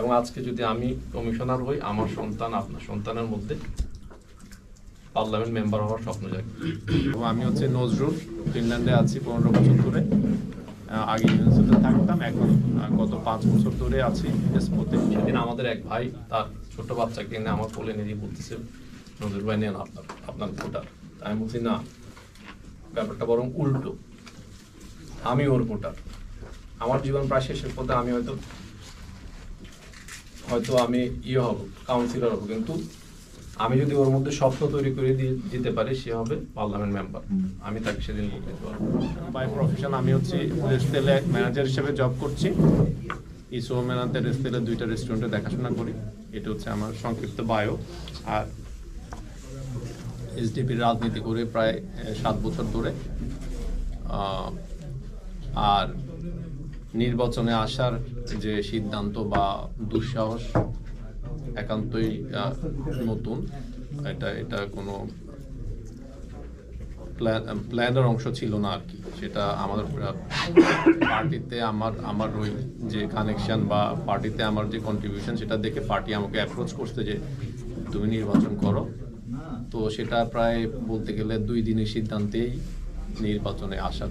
এবং আজকে যদি আমি কমিশনার হই আমার সন্তান আপনার সন্তানের মধ্যে পার্লামেন্ট মেম্বার হওয়ার স্বপ্ন জাগে। এবং আমি হচ্ছে নজরুল ফিনল্যান্ডে আছি পনেরো বছর ধরে। আগে ইউনিভার্সিটিতে থাকতাম এখন গত পাঁচ বছর ধরে আছি এসপোতে সেদিন আমাদের এক ভাই তার ছোট বাচ্চাকে এনে আমার কোলে নিয়ে বলতেছে নজর ভাই নেন আপনার আপনার ভোটার। আমি বলছি না ব্যাপারটা বরং উল্টো। আমি ওর ভোটার। আমার জীবন প্রায় শেষের পথে আমি হয়তো হয়তো আমি ইয়ে হব কাউন্সিলর হব কিন্তু আমি যদি ওর মধ্যে স্বপ্ন তৈরি করে দিয়ে দিতে পারি সে হবে পার্লামেন্ট মেম্বার আমি তাকে সেদিন পারব। বাই প্রফেশন আমি হচ্ছে রেস্টেলে ম্যানেজার হিসেবে জব করছি। ইসো মেনাতে রেস্টেলে দুইটা রেস্টুরেন্টে দেখাশোনা করি। এটা হচ্ছে আমার সংক্ষিপ্ত বায়ো আর এসডিপির রাজনীতি করে প্রায় সাত বছর ধরে। আর নির্বাচনে আসার যে সিদ্ধান্ত বা দুঃসাহস একান্তই নতুন। এটা এটা কোনো প্ল্যান প্ল্যানের অংশ ছিল না আর কি। সেটা আমাদের পার্টিতে আমার আমার ওই যে কানেকশন বা পার্টিতে আমার যে কন্ট্রিবিউশন সেটা দেখে পার্টি আমাকে অ্যাপ্রোচ করতে যে, তুমি নির্বাচন করো। তো সেটা প্রায় বলতে গেলে দুই দিনের সিদ্ধান্তেই নির্বাচনে আসা